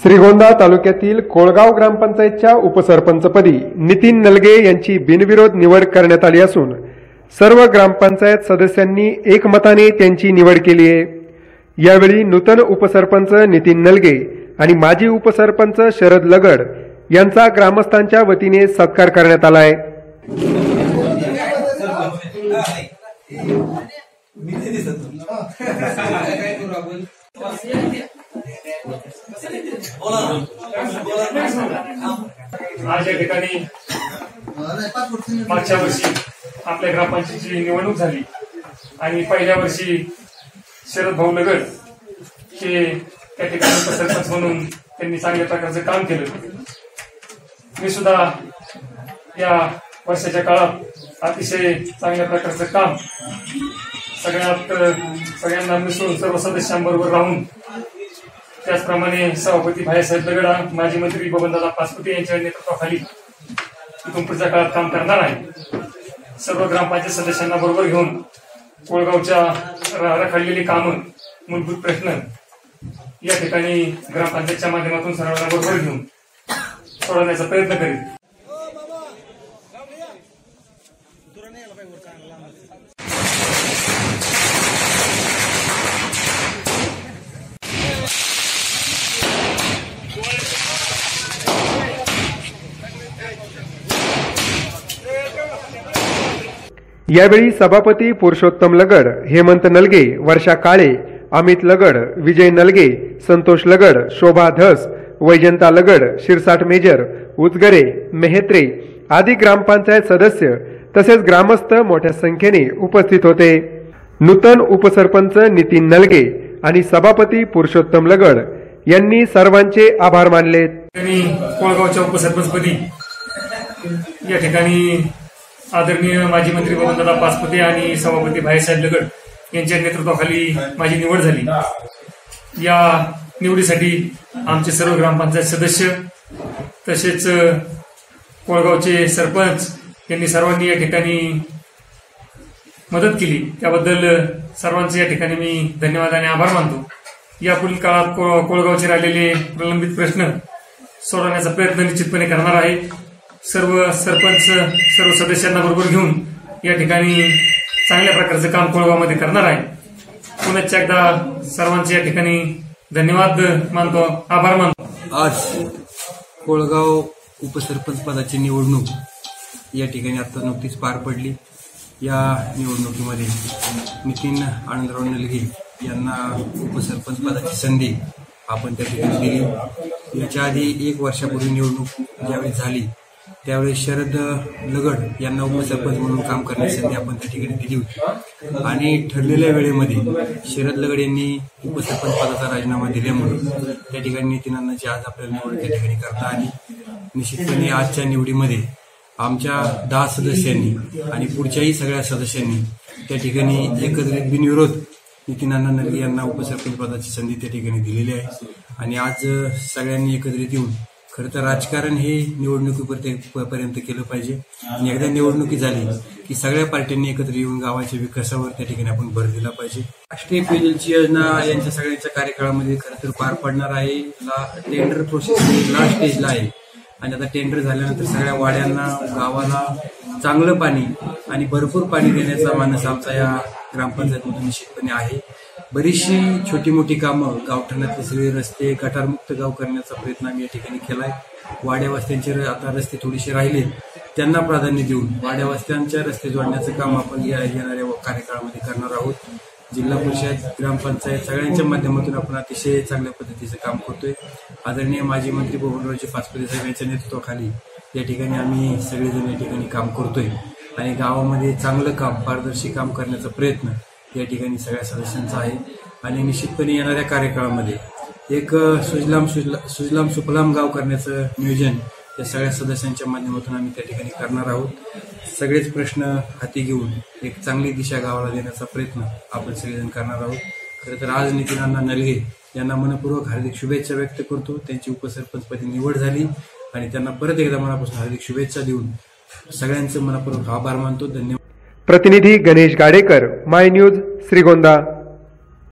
श्रीगोंदा तालुक्यातील कोळगाव ग्रामपंचायतच्या उपसरपंचपदी नितीन नलगे यांची बिनविरोध निवड करण्यात आली असून सर्व ग्रामपंचायत सदस्यांनी एकमताने त्यांची निवड केली आहे. यावेळी नूतन उपसरपंच नितीन नलगे आणि माजी उपसरपंच शरद लगड यांचा ग्रामस्थांच्या वतीने सत्कार करण्यात आला आहे. आज या ठिकाणी मागच्या वर्षी आपल्या ग्रामपंचायतीची निवडणूक झाली. आणि पहिल्या वर्षी शरद भाऊ नगर हे त्या ठिकाणी सरपंच म्हणून त्यांनी चांगल्या प्रकारचं काम केलं. मी सुद्धा या वर्षाच्या काळात अतिशय चांगल्या प्रकारचं काम सगळ्यात सगळ्यांना मिसळून सर्व सदस्यांबरोबर राहून त्याचप्रमाणे सभापती भाईसाहेब दगडा माजी मंत्री बबनदादा पाचपुते यांच्या नेतृत्वाखाली इथून पुढच्या काळात काम करणार आहे. सर्व ग्रामपंचायत सदस्यांना बरोबर घेऊन कोळगावच्या रखडलेली कामं मूलभूत प्रश्न या ठिकाणी ग्रामपंचायतच्या माध्यमातून सर्वांना बरोबर घेऊन सोडवण्याचा प्रयत्न करेल यावेळी सभापती पुरुषोत्तम लगड हेमंत नलगे वर्षा काळे अमित लगड विजय नलगे संतोष लगड शोभा धस वैजंता लगड शिरसाट मेजर उजगरे मेहेत्रे आदी ग्रामपंचायत सदस्य तसेच ग्रामस्थ मोठ्या संख्येने उपस्थित होते. नूतन उपसरपंच नितीन नलगे आणि सभापती पुरुषोत्तम लगड यांनी सर्वांचे आभार मानले कोळगावच्या उपसरपंचपदी या ठिकाणी आदरणीय माजी मंत्री बबनदादा पाचपुते आणि सभापती भाईसाहेब लगड यांच्या नेतृत्वाखाली माझी निवड झाली. या निवडीसाठी आमचे सर्व ग्रामपंचायत सदस्य तसेच कोळगावचे सरपंच यांनी सर्वांनी या ठिकाणी मदत केली. त्याबद्दल सर्वांचे या ठिकाणी मी धन्यवाद आणि आभार मानतो. यापुढील काळात को- कोळगावचे राहिलेले प्रलंबित प्रश्न सोडवण्याचा प्रयत्न निश्चितपणे करणार आहे. सर्व सरपंच सर्व सदस्यांना बरोबर घेऊन या ठिकाणी चांगल्या प्रकारचं काम कोळगावमध्ये करणार आहे. पुन्हा एकदा सर्वांचे या ठिकाणी धन्यवाद मानतो आभार मानतो. आज कोळगाव उपसरपंच पदाची निवडणूक या ठिकाणी आता नुकतीच पार पडली. या निवडणुकीमध्ये नितीन आनंदराव नलगे यांना उपसरपंच पदाची संधी आपण त्या ठिकाणी दिली. याच्या आधी एक वर्षापूर्वी निवडणूक ज्यावेळी झाली त्यावेळी शरद लगड यांना उपसरपंच म्हणून काम करण्याची संधी आपण त्या ठिकाणी दिली होती. आणि ठरलेल्या वेळेमध्ये शरद लगड यांनी उपसरपंच पदाचा राजीनामा दिल्यामुळे त्या ठिकाणी नितीन आज आपल्याला निवड त्या ठिकाणी करता आली. निश्चितपणे आजच्या निवडीमध्ये आमच्या दहा सदस्यांनी आणि पुढच्याही सगळ्या सदस्यांनी त्या ठिकाणी एकत्रित बिनविरोध नितीनांना अण्णा नलगे यांना उपसरपंच पदाची संधी त्या ठिकाणी दिलेली आहे. आणि आज सगळ्यांनी एकत्रित येऊन खरं तर राजकारण हे निवडणुकीपर्यंत पर्यंत केलं पाहिजे. आणि एकदा निवडणुकी झाली की सगळ्या पार्ट्यांनी एकत्र येऊन गावाच्या विकासावर त्या ठिकाणी आपण भर दिला पाहिजे. राष्ट्रीय पेयजलची योजना यांच्या सगळ्यांच्या कार्यकाळामध्ये खरं तर पार पडणार आहे. ला टेंडर प्रोसेस लास्ट स्टेजला आहे. आणि आता टेंडर झाल्यानंतर सगळ्या वाड्यांना गावाला चांगलं पाणी आणि भरपूर पाणी देण्याचा मानस आमचा या ग्रामपंचायतमधून निश्चितपणे आहे. बरीचशी छोटी मोठी कामं गावठाणातले सगळे रस्ते गटारमुक्त गाव करण्याचा प्रयत्न आम्ही या ठिकाणी केलाय. आहे वस्त्यांचे र- आता रस्ते थोडेसे राहिले त्यांना प्राधान्य देऊन वाड्यावास्त्यांच्या रस्ते जोडण्याचं काम आपण या येणाऱ्या कार्यकाळामध्ये करणार आहोत. जिल्हा परिषद ग्रामपंचायत सगळ्यांच्या माध्यमातून आपण अतिशय चांगल्या पद्धतीचं काम करतोय. आदरणीय माजी मंत्री बबनरावजी पाचपुते साहेब यांच्या नेतृत्वाखाली या ठिकाणी आम्ही सगळेजण या ठिकाणी काम करतोय. आणि गावामध्ये चांगलं काम पारदर्शी काम करण्याचा प्रयत्न या ठिकाणी सगळ्या सदस्यांचा आहे. आणि निश्चितपणे येणाऱ्या कार्यकाळामध्ये एक सुजलाम सुजला सुजलाम सुफलाम गाव करण्याचं नियोजन या सगळ्या सदस्यांच्या माध्यमातून आम्ही त्या ठिकाणी करणार आहोत. सगळेच प्रश्न हाती घेऊन एक चांगली दिशा गावाला देण्याचा प्रयत्न आपण सगळेजण करणार आहोत. खरं तर आज नितीनांना नलगे यांना मनपूर्वक हार्दिक शुभेच्छा व्यक्त करतो. त्यांची उपसरपंचपदी निवड झाली आणि त्यांना परत एकदा मनापासून हार्दिक शुभेच्छा देऊन सगळ्यांचं मनापूर्वक आभार मानतो. धन्यवाद. प्रतिनिधी गणेश गाडेकर माय न्यूज श्रीगोंदा.